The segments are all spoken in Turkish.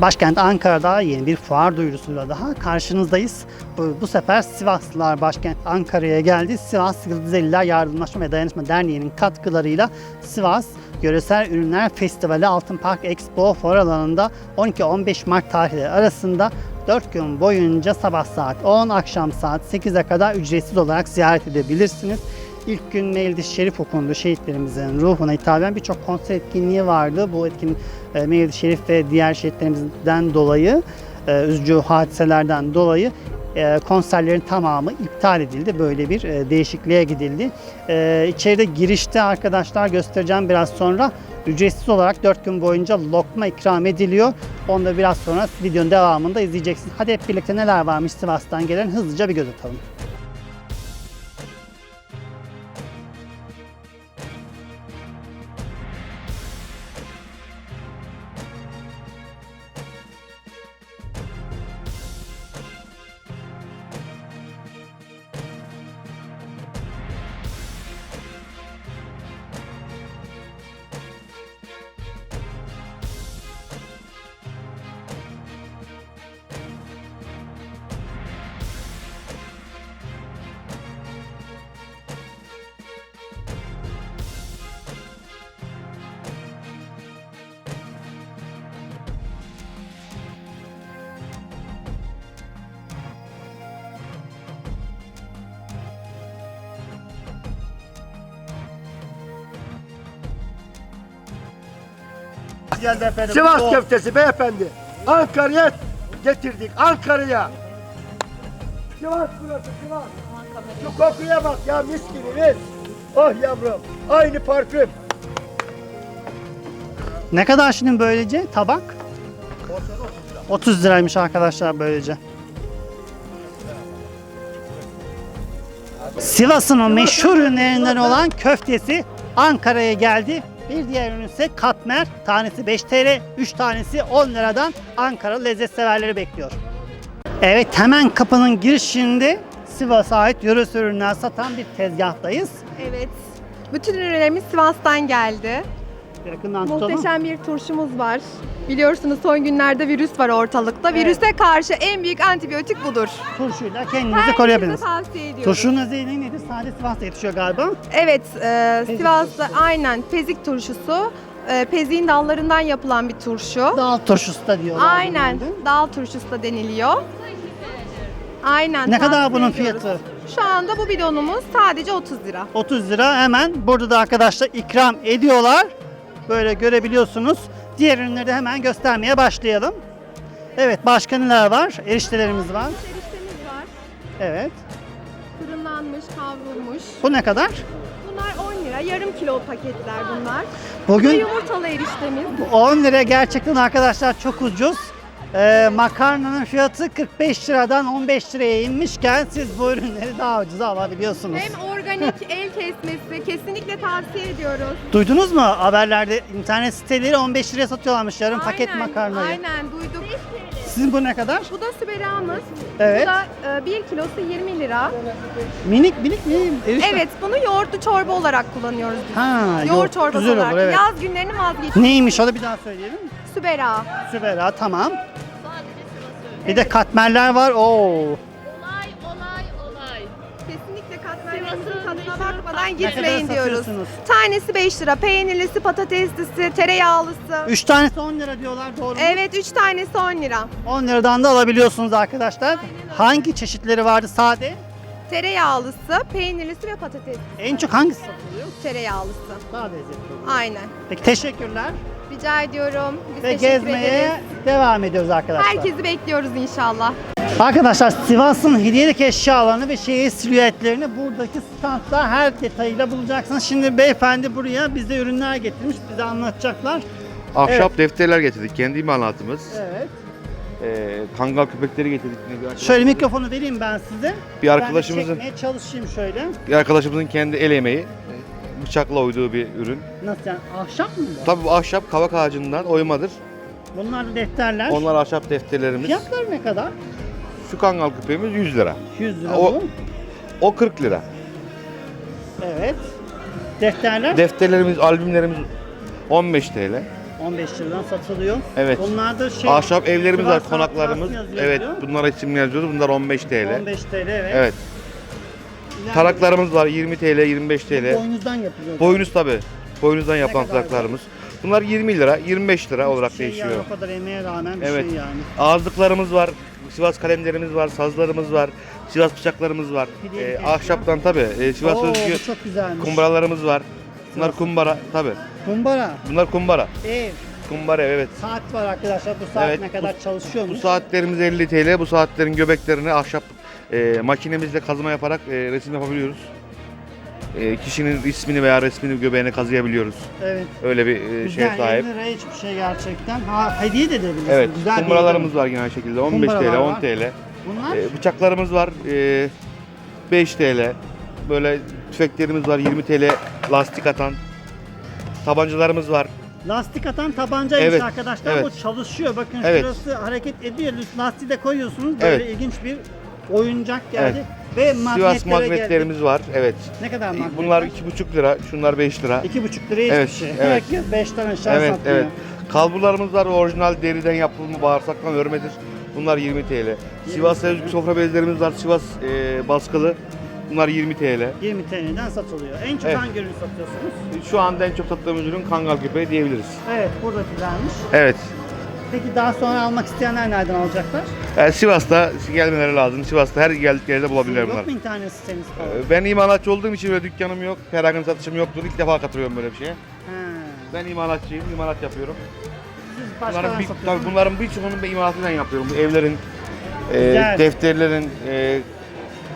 Başkent Ankara'da yeni bir fuar duyurusuyla daha karşınızdayız. Bu, bu sefer Sivaslılar başkent Ankara'ya geldi. Sivas Yıldızeliler Yardımlaşma ve Dayanışma Derneği'nin katkılarıyla Sivas Yöresel Ürünler Festivali Altın Park Expo fuar alanında 12-15 Mart tarihleri arasında 4 gün boyunca sabah saat 10, akşam saat 8'e kadar ücretsiz olarak ziyaret edebilirsiniz. İlk gün Mevlid-i Şerif okundu. Şehitlerimizin ruhuna hitaben birçok konser etkinliği vardı. Bu etkin e, Mevlid-i Şerif ve diğer şehitlerimizden dolayı, e, üzücü hadiselerden dolayı e, konserlerin tamamı iptal edildi. Böyle bir e, değişikliğe gidildi. E, içeride girişte arkadaşlar göstereceğim biraz sonra ücretsiz olarak 4 gün boyunca lokma ikram ediliyor. Onu da biraz sonra videonun devamında izleyeceksiniz. Hadi hep birlikte neler varmış Sivas'tan gelen hızlıca bir göz atalım. Geldi efendim. Sivas köftesi beyefendi. Ankara'ya getirdik. Ankara'ya. Sivas burası Sivas. Şu kokuya bak ya mis gibi mis. Oh yavrum. Aynı parfüm. Ne kadar şimdi böylece tabak? 30 liraymış arkadaşlar böylece. Sivas'ın o meşhur ürünlerinden olan köftesi Ankara'ya geldi. Bir diğer ürün ise katmer. Tanesi 5 TL, 3 tanesi 10 liradan Ankara lezzet severleri bekliyor. Evet hemen kapının girişinde Sivas'a ait yöresel ürünler satan bir tezgahtayız. Evet. Bütün ürünlerimiz Sivas'tan geldi. Yakından tutalım. Muhteşem bir turşumuz var. Biliyorsunuz son günlerde virüs var ortalıkta. Virüse karşı en büyük antibiyotik budur. Turşuyla kendinizi Herkese koruyabilirsiniz. tavsiye ediyorum. Turşunun özelliği nedir? Sadece Sivas'ta yetişiyor galiba. Evet, e, Pezik Sivas'ta aynen pezik turşusu. E, peziğin dallarından yapılan bir turşu. Dağ turşusu da diyorlar. Aynen, dal turşusu da deniliyor. Aynen. Ne kadar bunun ediyoruz. fiyatı? Şu anda bu bidonumuz sadece 30 lira. 30 lira hemen burada da arkadaşlar ikram ediyorlar. Böyle görebiliyorsunuz. Diğer ürünleri de hemen göstermeye başlayalım. Evet başka neler var? Eriştelerimiz var. Eriştemiz var. Evet. Fırınlanmış, kavrulmuş. Bu ne kadar? Bunlar 10 lira. Yarım kilo paketler bunlar. Bu Bugün yumurtalı eriştemiz. 10 lira gerçekten arkadaşlar çok ucuz. Ee, makarnanın fiyatı 45 liradan 15 liraya inmişken siz bu ürünleri daha ucuza alabiliyorsunuz. Hem organik el kesmesi kesinlikle tavsiye ediyoruz. Duydunuz mu haberlerde internet siteleri 15 liraya satıyorlarmış yarım paket Aynen, makarnayı. Aynen duyduk. Sizin bu ne kadar? Bu da süberamız. Evet. Bu da 1 kilosu 20 lira. Minik minik mi? Erişte. Evet bunu yoğurtlu çorba olarak kullanıyoruz biz. Ha, Yoğurt çorbası güzel olarak. olur evet. Yaz günlerini vazgeç. Neymiş o da bir daha söyleyelim. Sübera. Sübera tamam. Bir de katmerler var. Oo. Olay, olay, olay. Kesinlikle katmerlerimizin tadına bakmadan Ne kadar gitmeyin diyoruz. satıyorsunuz? Tanesi 5 lira. Peynirlisi, patateslisi, tereyağlısı. 3 tanesi 10 lira diyorlar doğru mu? Evet 3 tanesi 10 lira. 10 liradan da alabiliyorsunuz arkadaşlar. Hangi çeşitleri vardı sade? Tereyağlısı, peynirlisi ve patates En çok hangisi satılıyor? tereyağlısı. Daha lezzetli oluyor. Aynen. Peki teşekkürler. Rica ediyorum. Biz Ve teşekkür gezmeye ederiz. devam ediyoruz arkadaşlar. Herkesi bekliyoruz inşallah. Arkadaşlar Sivas'ın hediyelik eşyalarını ve şehir silüetlerini buradaki standta her detayıyla bulacaksınız. Şimdi beyefendi buraya bize ürünler getirmiş, bize anlatacaklar. Ahşap defterler getirdik. Kendi imalatımız. Evet. Ee, kangal köpekleri getirdik. yine bir arkadaşımızın- Şöyle mikrofonu vereyim ben size. Bir arkadaşımızın Ben de çekmeye çalışayım şöyle. bir arkadaşımızın kendi el emeği bıçakla oyduğu bir ürün. Nasıl yani? Ahşap mı bu? Tabii bu ahşap kavak ağacından oymadır. Bunlar defterler. Onlar ahşap defterlerimiz. Fiyatları ne kadar? Şu kangal köpeğimiz 100 lira. 100 lira O- bu. O 40 lira. Evet. Defterler Defterlerimiz, albümlerimiz 15 TL. 15 liradan satılıyor. Evet. Bunlar da şey... Ahşap evlerimiz var, konaklarımız. Evet, bunlara isim yazıyoruz. Bunlar 15 TL. 15 TL evet. Evet. Taraklarımız var 20 TL, 25 TL. Boynuzdan yapılıyor. Boynuz tabi. Boynuzdan yapılan kadar taraklarımız. Bunlar 20 lira, 25 lira olarak şey değişiyor. Yani, o kadar emeğe rağmen bir Evet. şey yani. Ağızlıklarımız var, Sivas kalemlerimiz var, sazlarımız var, Sivas bıçaklarımız var. Ee, ahşaptan tabi. Sivas Oo, özgü çok güzelmiş. kumbaralarımız var. Bunlar kumbara tabi. Kumbara, Bunlar kumbara. ev, Kumbara ev, evet. saat var arkadaşlar. Bu saat Evet, ne bu- kadar çalışıyor mu? Bu saatlerimiz 50 TL. Bu saatlerin göbeklerini ahşap e, makinemizle kazıma yaparak e, resim yapabiliyoruz. E, kişinin ismini veya resmini göbeğine kazıyabiliyoruz. Evet. Öyle bir e, şeye Güzel, sahip. 50 liraya hiçbir şey gerçekten. Ha, hediye de edebilirsin. Evet, Güzel bir kumbaralarımız hediye. var yine aynı şekilde. 15 Kumbaralar TL, 10 var. TL. Bunlar E, bıçaklarımız var. E, 5 TL. Böyle tüfeklerimiz var 20 TL lastik atan. Tabancalarımız var. lastik atan tabancaymış Evet, arkadaşlar. evet. Bu çalışıyor. Bakın Evet. şurası hareket ediyor. Lastiği de koyuyorsunuz. Böyle Evet. ilginç bir oyuncak geldi. Ve magnetlere Sivas magnetlerimiz var. Evet. geldi. Ne kadar magnet? Bunlar 2,5 lira, şunlar 5 lira. 2,5 liraya hiçbir Evet, şey. evet. Herkes 5'ten aşağı Evet, satmıyor. evet. Kalburlarımız var. Orijinal deriden yapılma bağırsaktan örmedir. Bunlar 20 TL. Sivas'a özgü sofra bezlerimiz var. Sivas e, baskılı. Bunlar 20 TL. 20 TL'den satılıyor. En çok Evet. hangi ürünü satıyorsunuz? Şu anda en çok sattığımız ürün kangal köpeği diyebiliriz. Evet, buradakilermiş. Evet. Peki daha sonra almak isteyenler nereden alacaklar? Yani Sivas'ta gelmeleri lazım. Sivas'ta her geldiklerinde bulabilirler bunlar. Yok mu internet siteniz falan? Ee, Ben imalatçı olduğum için böyle dükkanım yok. Bir satışım yoktur. İlk defa katılıyorum böyle bir şeye. He. Ben imalatçıyım. imalat yapıyorum. Siz başkalarına Bunların, bir, satıyorsunuz. tabii bunların birçoğunun ben imalatıyla yapıyorum. Bu evlerin, e, Güzel. defterlerin, e,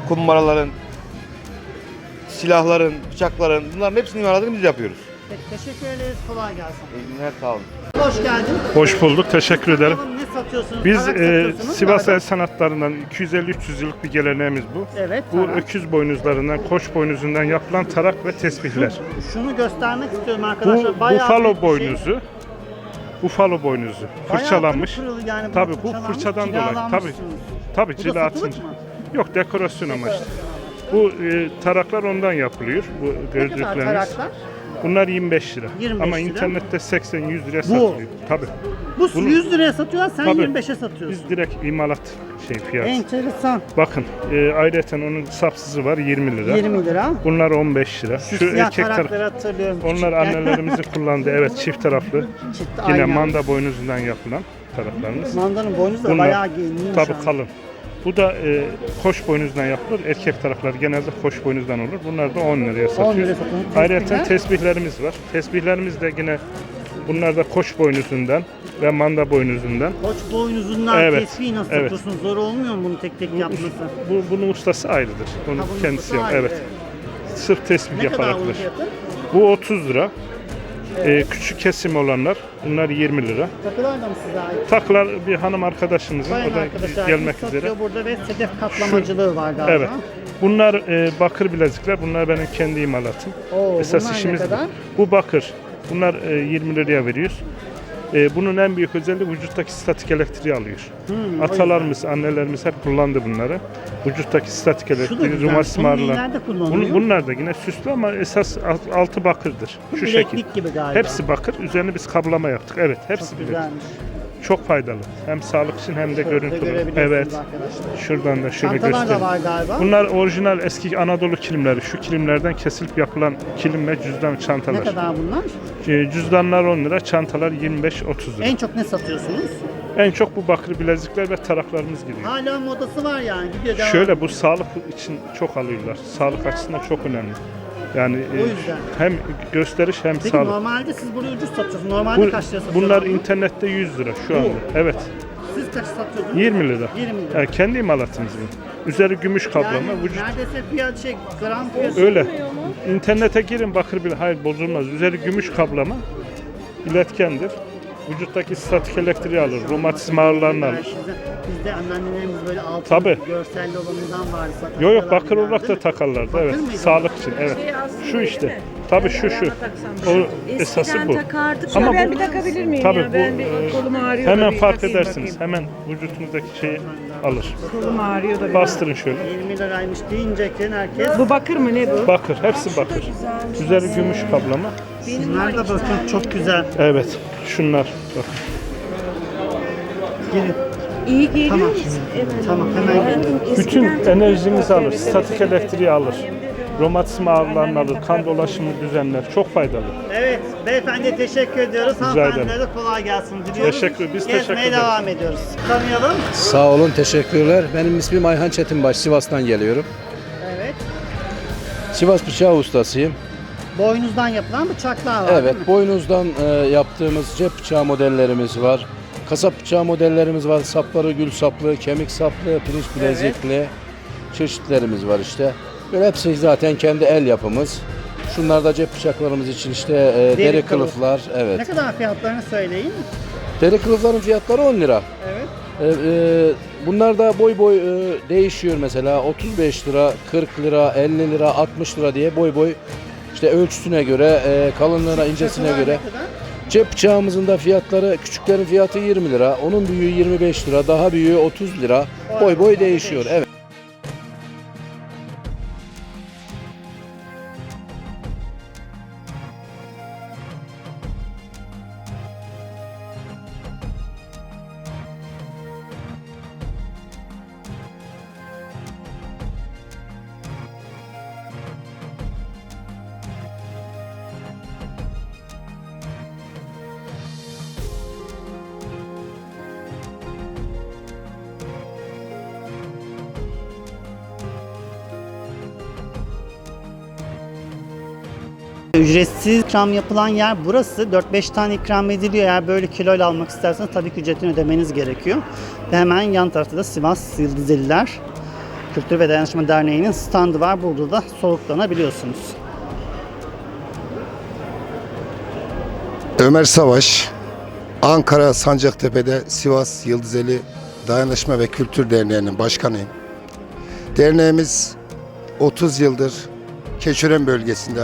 kumbaraların, silahların, bıçakların bunların hepsinin imalatını biz yapıyoruz. Peki, teşekkür ederiz. Kolay gelsin. İyi günler, sağ olun. Hoş geldin. Hoş bulduk, teşekkür ederim. Ne satıyorsunuz? Biz Tarak e, satıyorsunuz. Sivas el Nereden? sanatlarından 250-300 yıllık bir geleneğimiz bu. Evet. Bu tarak. öküz boynuzlarından, koç boynuzundan yapılan tarak ve tesbihler. Şunu göstermek istiyorum Bu arkadaşlar. Bayağı büyük bufalo bir boynuzu. Şey. Bufalo boynuzu. Bayağı Fırçalanmış. pırıl yani. Tabii, bu fırçalanmış, fırçadan dolayı. Tabii. cilalanmışsınız. Tabii Bu da cila satılık atınca. mı? Yok dekorasyon amaçlı. Bu e, taraklar ondan yapılıyor. Bu Ne kadar taraklar? Bunlar 25 lira. 25 Ama lira. internette 80-100 liraya satılıyor. Tabii. Bu Bunu- 100 liraya satıyorlar, sen Tabii. 25'e satıyorsun. Biz direkt imalat şey fiyat. Enteresan. Bakın e, ayrıca onun sapsızı var 20 lira. 20 lira. Bunlar 15 lira. Şu, siyah erkek taraf. tarakları hatırlıyorum. Onlar küçükken. annelerimizin kullandığı evet çift taraflı. Çift, Yine aynen. manda boynuzundan yapılan taraflarımız. Mandanın boynuzu da bayağı geniş. Tabii kalın. Bu da e, koç boynuzdan yapılır. Erkek taraflar genelde koç boynuzdan olur. Bunlar da 10 liraya 10 liraya satıyoruz. Ayrıca tesbihlerimiz var. Tesbihlerimiz de yine bunlar da koç boynuzundan ve manda boynuzundan. Koç boynuzundan Evet, tespihi nasıl evet. yapıyorsun? Zor olmuyor mu bunu tek tek yapması? Bu, bunun ustası ayrıdır. Onun Ha, bunun kendisi yok. Evet. Sırf tesbih Ne yaparak bunun? Bu 30 lira. Ee, küçük kesim olanlar bunlar 20 lira. Takılar da mı size ait? Taklar bir hanım arkadaşımızın Bayan o da arkadaşlar gelmek üzere. burada ve sedef kaplamacılığı var galiba. Evet. Bunlar e, bakır bilezikler. Bunlar benim kendi imalatım. Oo, Esas bunlar ne işimiz bu. kadar? Bu bakır. Bunlar e, 20 liraya veriyoruz. E, bunun en büyük özelliği vücuttaki statik elektriği alıyor. Hmm, Atalarımız, annelerimiz hep kullandı bunları. Vücuttaki statik elektriği, güzel. romatizma Bunun ağrılar. nerede kullanılıyor? Bun- bunlar da yine süslü ama esas alt- altı bakırdır. Bu Şu şekil. gibi galiba. Hepsi bakır. Üzerine biz kaplama yaptık. Evet, hepsi Çok güzelmiş. Çok faydalı. Hem sağlık için hem de görüntü Evet. arkadaşlar. Şuradan da şöyle Çantalar da göstereyim. var galiba. Bunlar orijinal eski Anadolu kilimleri. Şu kilimlerden kesilip yapılan kilim ve cüzdan Ne çantalar. kadar bunlar? Ee, Cüzdanlar 10 lira, çantalar 25-30 lira. En çok ne satıyorsunuz? En çok bu bakır bilezikler ve taraklarımız gidiyor. Hala modası var yani. Gidiyor devam. Şöyle bu sağlık için çok alıyorlar. Sağlık açısından çok önemli. Yani e, O yüzden. hem gösteriş hem Peki sağlık. normalde siz bunu ucuz satıyorsunuz. Normalde Bu, kaç liraya satıyorsunuz? bunlar internette 100 lira şu anda. Evet. Siz kaç satıyorsunuz? 20 lira. 20 lira. Yani kendi imalatımız bu. Üzeri gümüş kaplama. Yani vücut neredeyse fiyat şey gram fiyat. Öyle. İnternete girin bakır bile hayır bozulmaz. Üzeri gümüş kaplama. iletkendir. Vücuttaki statik elektriği alır. Romatizma ağrılarını alır. Bizde, anneannelerimiz böyle altın Tabii. görselli olanından zaten. Yok yok bakır olarak da takarlardı Bakır evet. mıydı? Sağlık için evet. Şu işte. Tabii şu şu. O esası bu. takardık. Ama Ama ben bu- bir takabilir miyim Tabii ya? bu, Ben bir e, kolum ağrıyor. da Hemen bir fark takayım edersiniz. bakayım. Hemen vücutunuzdaki şeyi alır. Kolum ağrıyor da bir. Bastırın şöyle. 20 liraymış deyince herkes. Bu bakır mı ne bu? Bakır. Hepsi bakır. Üzeri gümüş kaplama. Bunlar da bakın çok güzel. Evet. Şunlar. Bak. Gelin. İyi geliyor. Tamam. Tamam hemen geliyorum. Bütün enerjimizi alır, statik elektriği alır. Romatizma ağrılarını alır, kan dolaşımını düzenler. Çok faydalı. Evet, beyefendi teşekkür ediyoruz. Hanımefendilere de kolay gelsin diliyoruz. Teşekkür- biz Gezmeye teşekkür ederiz. devam ediyoruz. Tanıyalım. Sağ olun, teşekkürler. Benim ismim Ayhan Çetinbaş, Sivas'tan geliyorum. Evet. Sivas bıçağı ustasıyım. Boynuzdan yapılan bıçaklar var Evet, boynuzdan e, yaptığımız cep bıçağı modellerimiz var. Kasap bıçağı modellerimiz var. Sapları gül saplı, kemik saplı, pirinç bilezikli çeşitlerimiz var işte. Böyle hepsi zaten kendi el yapımız. Şunlar da cep bıçaklarımız için işte e, deri, kılıf. kılıflar. Evet. Ne kadar fiyatlarını söyleyin. Deri kılıfların fiyatları 10 lira. Evet. Ee, e, bunlar da boy boy e, değişiyor mesela 35 lira, 40 lira, 50 lira, 60 lira diye boy boy işte ölçüsüne göre, e, kalınlığına, incesine göre. Cep bıçağımızın da fiyatları küçüklerin fiyatı 20 lira, onun büyüğü 25 lira, daha büyüğü 30 lira. Boy boy değişiyor. Evet. Ücretsiz ikram yapılan yer burası. 4-5 tane ikram ediliyor. Eğer böyle kiloyla almak isterseniz tabii ki ücretini ödemeniz gerekiyor. Ve hemen yan tarafta da Sivas Yıldızeliler Kültür ve Dayanışma Derneği'nin standı var. Burada da soluklanabiliyorsunuz. Ömer Savaş, Ankara Sancaktepe'de Sivas Yıldızeli Dayanışma ve Kültür Derneği'nin başkanıyım. Derneğimiz 30 yıldır Keçören bölgesinde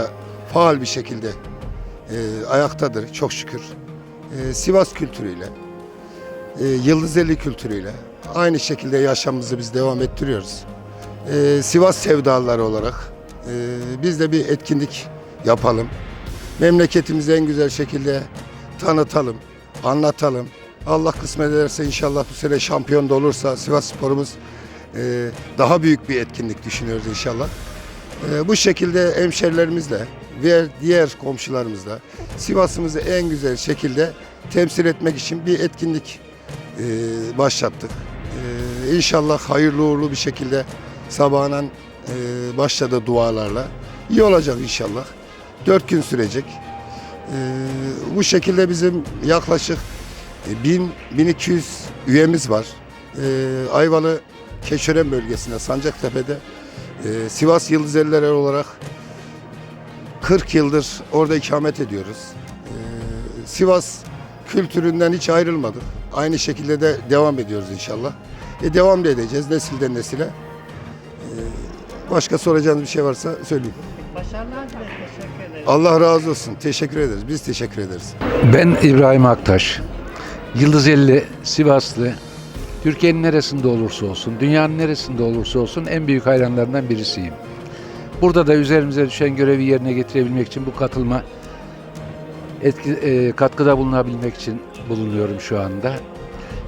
faal bir şekilde e, ayaktadır çok şükür. E, Sivas kültürüyle, e, Yıldızeli kültürüyle aynı şekilde yaşamımızı biz devam ettiriyoruz. E, Sivas sevdalıları olarak e, biz de bir etkinlik yapalım memleketimizi en güzel şekilde tanıtalım, anlatalım. Allah kısmet ederse inşallah bu sene şampiyon da olursa Sivas Sporumuz e, daha büyük bir etkinlik düşünüyoruz inşallah. E, bu şekilde hemşerilerimizle ve diğer komşularımızla Sivas'ımızı en güzel şekilde temsil etmek için bir etkinlik e, başlattık. E, inşallah hayırlı uğurlu bir şekilde sabahından e, başladı dualarla. İyi olacak inşallah. 4 gün sürecek. Ee, bu şekilde bizim yaklaşık e, 1000 1200 üyemiz var. Ee, Ayvalı Keşören bölgesinde Sancaktepe'de e, Sivas Yıldızeliler olarak 40 yıldır orada ikamet ediyoruz. Ee, Sivas kültüründen hiç ayrılmadık. Aynı şekilde de devam ediyoruz inşallah. E, devam da edeceğiz nesilden nesile. Ee, başka soracağınız bir şey varsa söyleyin. Başarılar dileriz. Teşekkür. Allah razı olsun. Teşekkür ederiz. Biz teşekkür ederiz. Ben İbrahim Aktaş. Yıldızeli, Sivaslı. Türkiye'nin neresinde olursa olsun, dünyanın neresinde olursa olsun en büyük hayranlarından birisiyim. Burada da üzerimize düşen görevi yerine getirebilmek için bu katılma etki, e, katkıda bulunabilmek için bulunuyorum şu anda.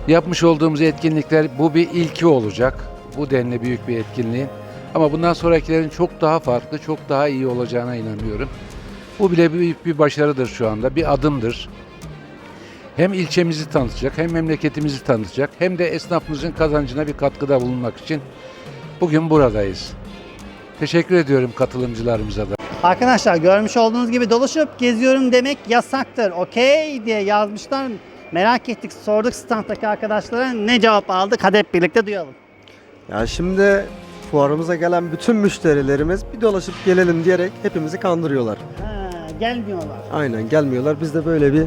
Yapmış olduğumuz etkinlikler bu bir ilki olacak. Bu denli büyük bir etkinliğin. Ama bundan sonrakilerin çok daha farklı, çok daha iyi olacağına inanıyorum. Bu bile büyük bir başarıdır şu anda, bir adımdır. Hem ilçemizi tanıtacak, hem memleketimizi tanıtacak, hem de esnafımızın kazancına bir katkıda bulunmak için bugün buradayız. Teşekkür ediyorum katılımcılarımıza da. Arkadaşlar görmüş olduğunuz gibi dolaşıp geziyorum demek yasaktır. Okey diye yazmışlar. Merak ettik, sorduk standdaki arkadaşlara ne cevap aldık? Hadi hep birlikte duyalım. Ya şimdi fuarımıza gelen bütün müşterilerimiz bir dolaşıp gelelim diyerek hepimizi kandırıyorlar. Ha, gelmiyorlar. Aynen gelmiyorlar. Biz de böyle bir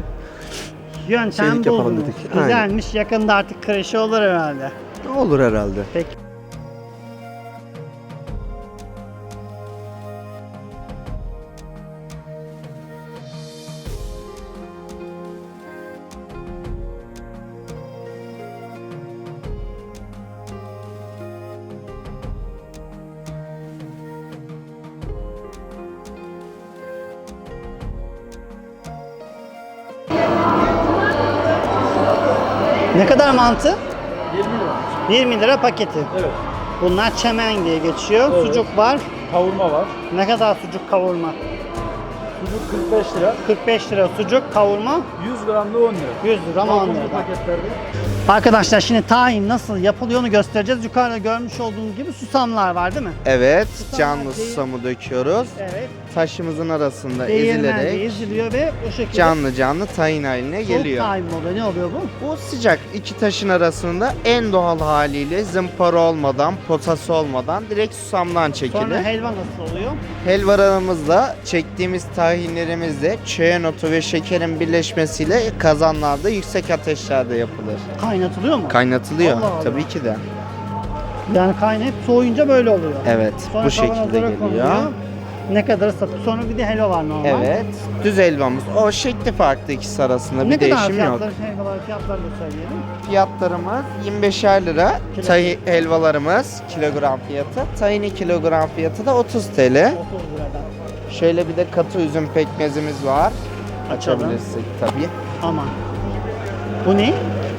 Yöntem buldunuz. dedik. Aynen. Güzelmiş. Yakında artık kreşi olur herhalde. olur herhalde. Peki. Kadar mantı? 20 lira. paketi. Evet. Bunlar çemen diye geçiyor. Sucuk var. Kavurma var. Ne kadar sucuk kavurma? Sucuk 45 lira. 45 lira sucuk kavurma. 100 gramda 10 lira. 100 lira mı 10 lira? paketlerde. Arkadaşlar şimdi tahin nasıl yapılıyor onu göstereceğiz. Yukarıda görmüş olduğunuz gibi susamlar var değil mi? Evet, Susam canlı değil. susamı döküyoruz. Evet. Taşımızın arasında ezilerek eziliyor ve o şekilde canlı canlı tayin haline soğuk geliyor. tahin mi oluyor? Ne oluyor bu? Bu sıcak iki taşın arasında en doğal haliyle zımpara olmadan, potası olmadan direkt susamdan çekilir. Sonra helva nasıl oluyor? Helvalarımızda çektiğimiz tahinlerimizde çöğen otu ve şekerin birleşmesiyle kazanlarda yüksek ateşlerde yapılır. Kaynatılıyor mu? Kaynatılıyor Allah Allah. tabii ki de. yani kaynayıp soğuyunca böyle oluyor. Evet, Sonra bu şekilde kavanozlara geliyor. konuluyor. Ne kadar satıyor? Sonra bir de helva var normal. Evet, düz helvamız. O şekli farklı ikisi arasında Ne bir kadar değişim yok. fiyatları, helvalar, fiyatları da söyleyelim. Fiyatlarımız 25'er lira. Kilo. Tahi helvalarımız kilogram fiyatı. Tahini kilogram fiyatı da 30 TL. 30 liradan. Şöyle bir de katı üzüm pekmezimiz var. Açalım. Açabilirsek tabii. Aman. Bu ne?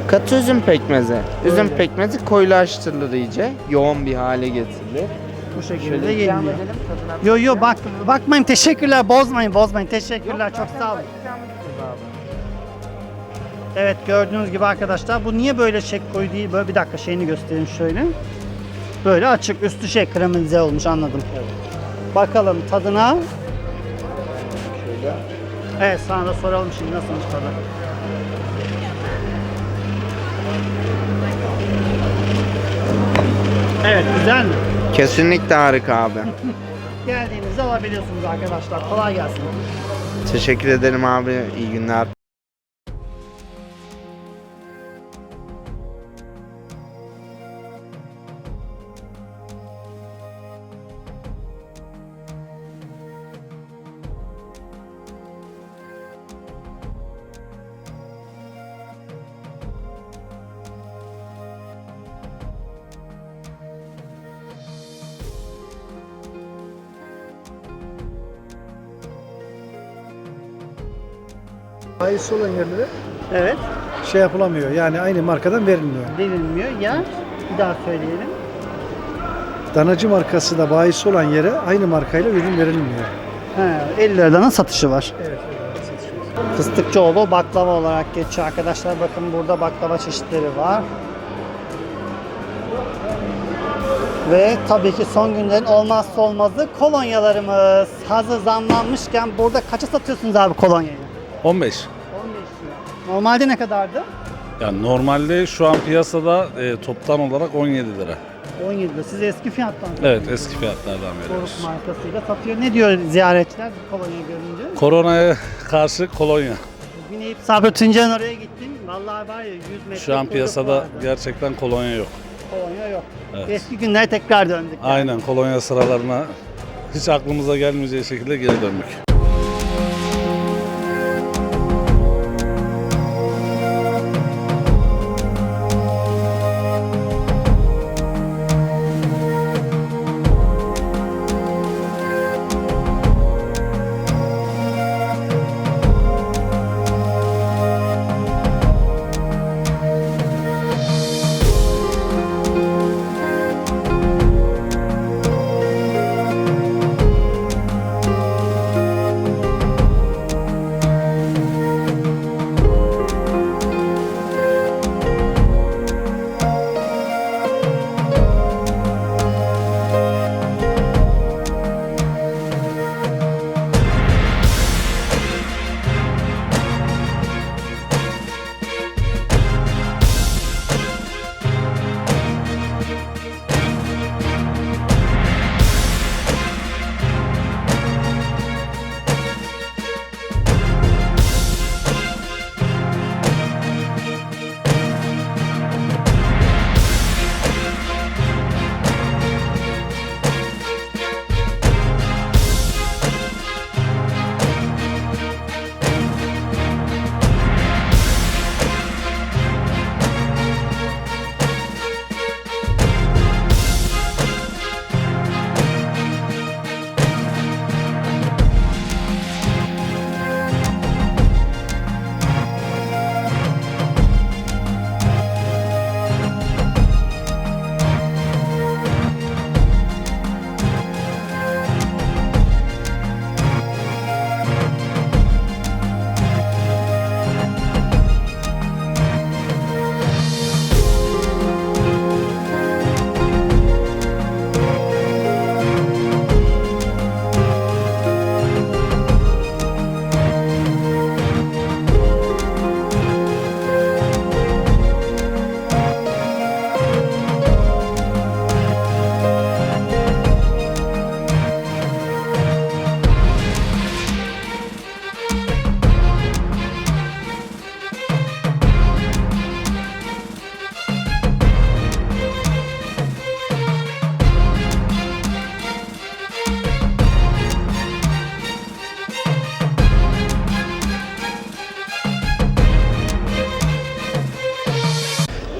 Katı üzüm pekmezi. Üzüm Öyle. pekmezi koyulaştırılır iyice. Yoğun bir hale getirilir. Bu şekilde Şöyle geliyor. ikram edelim tadına. Yo yo bak bakmayın teşekkürler bozmayın bozmayın teşekkürler çok sağ olun. Evet gördüğünüz gibi arkadaşlar bu niye böyle şek koyu değil böyle bir dakika şeyini göstereyim şöyle. Böyle açık üstü şey karamelize olmuş anladım. Bakalım tadına. Evet sana da soralım şimdi nasılmış tadı. Evet güzel mi? Kesinlikle harika abi. Geldiğinizde alabiliyorsunuz arkadaşlar. Kolay gelsin. Teşekkür ederim abi. İyi günler. Bayisi olan yerlere Evet. şey yapılamıyor. Yani aynı markadan verilmiyor. Verilmiyor. Ya bir daha söyleyelim. Danacı markası da bayisi olan yere aynı markayla ürün verilmiyor. He, 50 liradan satışı var. Evet. Fıstıkçıoğlu baklava olarak geçiyor arkadaşlar. Bakın burada baklava çeşitleri var. Ve tabii ki son günlerin olmazsa olmazı kolonyalarımız. Hazır zamlanmışken burada kaça satıyorsunuz abi kolonyayı? 15. 15 lira. Normalde ne kadardı? Yani normalde şu an piyasada e, toptan olarak 17 lira. 17 lira. Siz eski fiyattan Evet eski fiyatlardan Koruk veriyoruz. markasıyla satıyor. Ne diyor ziyaretçiler bu kolonyayı görünce? Koronaya karşı kolonya. Bugün Eyüp Sabri Tuncay'ın oraya gittim. Vallahi var ya 100 metre Şu an kuyruk piyasada vardı. gerçekten kolonya yok. Kolonya yok. Evet. Eski günlere tekrar döndük. yani. Aynen kolonya sıralarına hiç aklımıza gelmeyeceği şekilde geri döndük.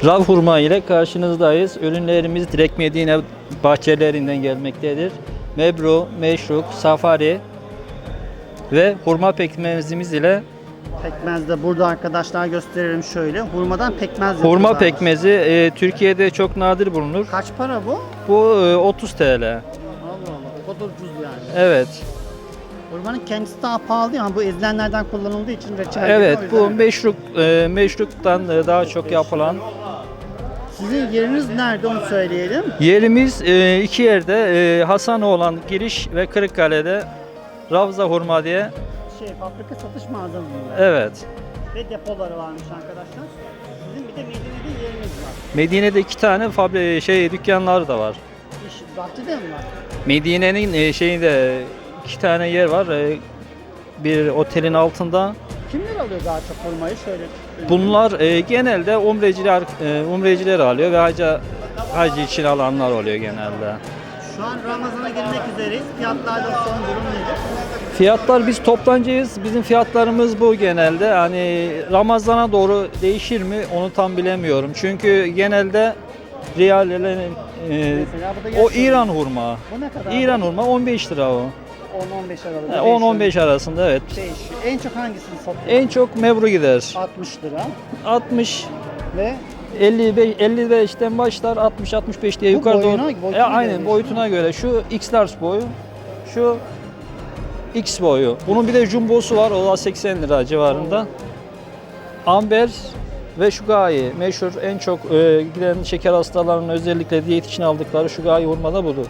Rav hurma ile karşınızdayız. Ürünlerimiz direkt Medine bahçelerinden gelmektedir. Mebru, meşruk, safari ve hurma pekmezimiz ile Pekmez de burada arkadaşlar gösteririm şöyle. Hurmadan pekmez hurma yapıyorlar. pekmezi e, Türkiye'de çok nadir bulunur. Kaç para bu? Bu e, 30 TL. Allah Allah. O kadar ucuz yani. Evet. Hurmanın kendisi daha pahalı ama bu ezilenlerden kullanıldığı için reçel. Evet gibi. O bu yüzden- meşruk e, meşruktan e, daha çok yapılan Sizin yeriniz nerede onu söyleyelim. Yerimiz e, iki yerde e, Hasanoğlan giriş ve Kırıkkale'de Ravza Hurma diye. Şey fabrika satış mağazasında. Evet. Ve depoları varmış arkadaşlar. Sizin bir de Medine'de yeriniz var. Medine'de iki tane fabri şey dükkanlar da var. İş, bahçede mi var? Medine'nin e, şeyinde iki tane yer var. E, bir otelin altında. Kimler alıyor daha çok hurmayı? Şöyle Bunlar e, genelde umreciler e, umreciler alıyor ve hacı hacı için alanlar oluyor genelde. Şu an Ramazan'a girmek üzereyiz. Fiyatlarda son durum nedir? Fiyatlar biz toptancıyız. Bizim fiyatlarımız bu genelde. Hani Ramazan'a doğru değişir mi onu tam bilemiyorum. Çünkü genelde riyalerin e, Mesela bu da o İran hurma. Bu ne kadar? İran hurma 15 lira o. 10-15 aralık. He, 10-15 arasında evet. Değişiyor. En çok hangisini satıyor? En çok mebru gider. 60 lira. 60 Ve 55 55'ten başlar 60 65 diye Bu yukarı boyuna- doğru. boyutuna E, aynen göre boyutuna göre. Şu X large boyu. Şu X boyu. Bunun bir de jumbosu var. O da 80 lira civarında. Amber ve şu gayi meşhur en çok e, giden şeker hastalarının özellikle diyet için aldıkları şu gayi hurma da budur.